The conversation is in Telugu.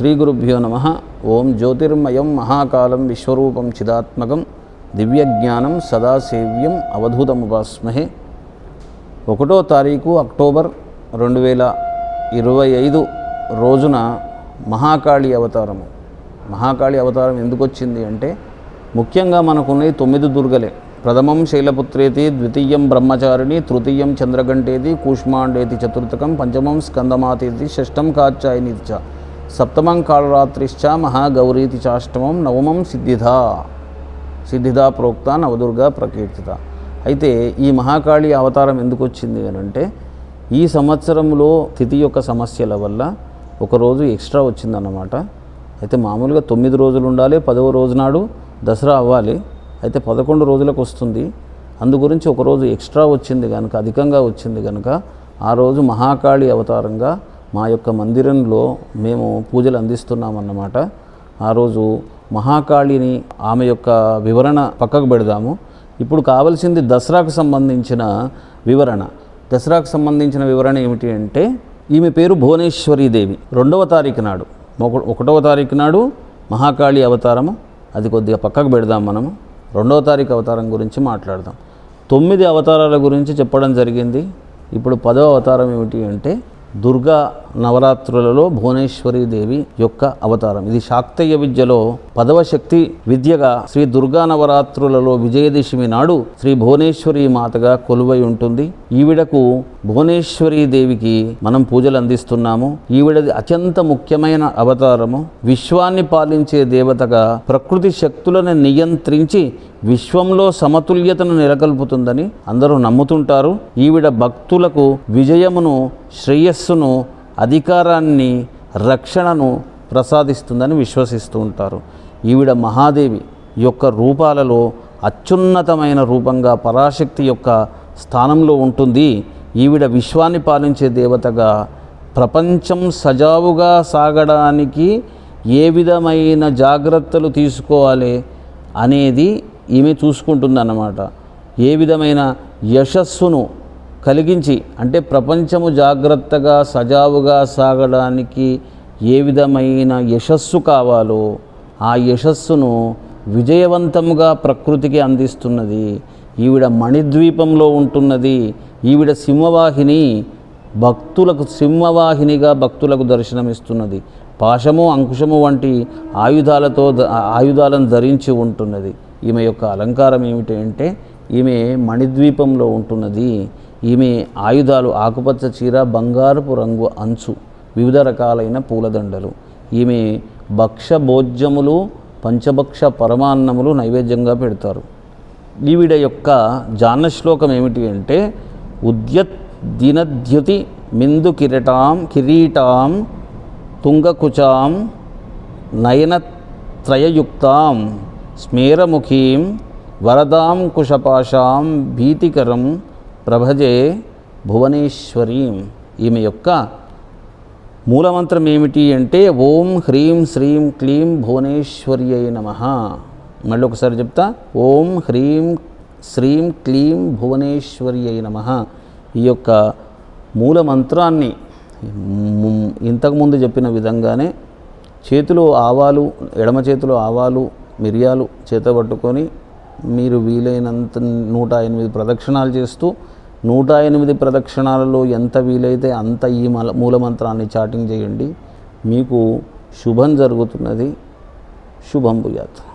శ్రీ గురుభ్యో నమ. ఓం జ్యోతిర్మయం మహాకాలం విశ్వరూపం చిదాత్మకం. దివ్యజ్ఞానం సదాసేవ్యం అవధూతముపాస్మహే. ఒకటో తారీఖు అక్టోబర్ రెండు వేల ఇరవై ఐదు రోజున మహాకాళి అవతారము. మహాకాళి అవతారం ఎందుకు వచ్చింది అంటే ముఖ్యంగా మనకున్నది తొమ్మిది దుర్గలే. ప్రథమం శైలపుత్రేతి ద్వితీయం బ్రహ్మచారిణి తృతీయం చంద్రగంటేది కూష్మాండేతి చతుర్థకం పంచమం స్కందమాతేతి షష్టం కాచాయనితి చ సప్తమం కాళరాత్రిశ్చ మహాగౌరీతి చాష్టమం నవమం సిద్ధిధా. సిద్ధిదా ప్రోక్త నవదుర్గా ప్రకీర్తిత. అయితే ఈ మహాకాళి అవతారం ఎందుకు వచ్చింది అని అంటే ఈ సంవత్సరంలో తిథి యొక్క సమస్యల వల్ల ఒకరోజు ఎక్స్ట్రా వచ్చిందన్నమాట. అయితే మామూలుగా తొమ్మిది రోజులు ఉండాలి పదవ రోజు నాడు దసరా అవ్వాలి. అయితే పదకొండు రోజులకు వస్తుంది. అందు గురించి ఒకరోజు ఎక్స్ట్రా వచ్చింది కనుక అధికంగా వచ్చింది కనుక ఆ రోజు మహాకాళి అవతారంగా మా యొక్క మందిరంలో మేము పూజలు అందిస్తున్నామన్నమాట. ఆ రోజు మహాకాళిని ఆమె యొక్క వివరణ పక్కకు పెడదాము. ఇప్పుడు కావలసింది దసరాకు సంబంధించిన వివరణ. దసరాకు సంబంధించిన వివరణ ఏమిటి అంటే ఈమె పేరు భువనేశ్వరీదేవి రెండవ తారీఖు నాడు. ఒక- ఒకటవ తారీఖు నాడు మహాకాళి అవతారము. అది కొద్దిగా పక్కకు పెడదాం మనము. రెండవ తారీఖు అవతారం గురించి మాట్లాడదాం. తొమ్మిది అవతారాల గురించి చెప్పడం జరిగింది. ఇప్పుడు పదవ అవతారం ఏమిటి అంటే దుర్గా నవరాత్రులలో భువనేశ్వరి దేవి యొక్క అవతారం. ఇది శాక్తయ్య విద్యలో పదవ శక్తి విద్యగా శ్రీ దుర్గా నవరాత్రులలో విజయదశమి నాడు శ్రీ భువనేశ్వరి మాతగా కొలువై ఉంటుంది. ఈవిడకు భువనేశ్వరి దేవికి మనం పూజలు అందిస్తున్నాము. ఈవిడది అత్యంత ముఖ్యమైన అవతారము. విశ్వాన్ని పాలించే దేవతగా ప్రకృతి శక్తులను నియంత్రించి విశ్వంలో సమతుల్యతను నెలకొల్పుతుందని అందరూ నమ్ముతుంటారు. ఈవిడ భక్తులకు విజయమును శ్రేయస్సును అధికారాన్ని రక్షణను ప్రసాదిస్తుందని విశ్వసిస్తూ ఉంటారు. ఈవిడ మహాదేవి యొక్క రూపాలలో అత్యున్నతమైన రూపంగా పరాశక్తి యొక్క స్థానంలో ఉంటుంది. ఈవిడ విశ్వాన్ని పాలించే దేవతగా ప్రపంచం సజావుగా సాగడానికి ఏ విధమైన జాగ్రత్తలు తీసుకోవాలి అనేది ఈమె చూసుకుంటుందన్నమాట. ఏ విధమైన యశస్సును కలిగించి అంటే ప్రపంచము జాగ్రత్తగా సజావుగా సాగడానికి ఏ విధమైన యశస్సు కావాలో ఆ యశస్సును విజయవంతంగా ప్రకృతికి అందిస్తున్నది. ఈవిడ మణిద్వీపంలో ఉంటున్నది. ఈవిడ సింహవాహిని భక్తులకు సింహవాహినిగా భక్తులకు దర్శనమిస్తున్నది. పాశము అంకుశము వంటి ఆయుధాలతో ద- ఆయుధాలను ధరించి ఉంటున్నది. ఈమె యొక్క అలంకారం ఏమిటి అంటే ఈమె మణిద్వీపంలో ఉంటున్నది. ఈమె ఆయుధాలు ఆకుపచ్చ చీర బంగారపు రంగు అంచు వివిధ రకాలైన పూలదండలు. ఈమె భక్ష భోజ్యములు పంచభక్ష పరమాన్నములు నైవేద్యంగా పెడతారు. ఈవిడ యొక్క జాన శ్లోకం ఏమిటి అంటే ఉద్యత్ దినద్యుతి మిందు కిరీటాం కిరీటాం తుంగకుచాం నయనత్రయయుక్తాం స్మేరముఖీం వరదాం కుశపాశాం భీతికరం ప్రభజే భువనేశ్వరీం. ఈమె యొక్క మూలమంత్రం ఏమిటి అంటే ఓం హ్రీం శ్రీం క్లీం భువనేశ్వర్యై నమ. మళ్ళీ ఒకసారి చెప్తా ఓం హ్రీం శ్రీం క్లీం భువనేశ్వర్యై నమ. ఈ యొక్క మూల మంత్రాన్ని ఇంతకుముందు చెప్పిన విధంగానే చేతిలో ఆవాలు ఎడమ చేతిలో ఆవాలు మిరియాలు చేత పట్టుకొని మీరు వీలైనంత నూట ఎనిమిది ప్రదక్షిణాలు చేస్తూ నూట ఎనిమిది ప్రదక్షిణాలలో ఎంత వీలైతే అంత ఈ మల మూలమంత్రాన్ని చాటింగ్ చేయండి. మీకు శుభం జరుగుతున్నది. శుభం భూయాత్.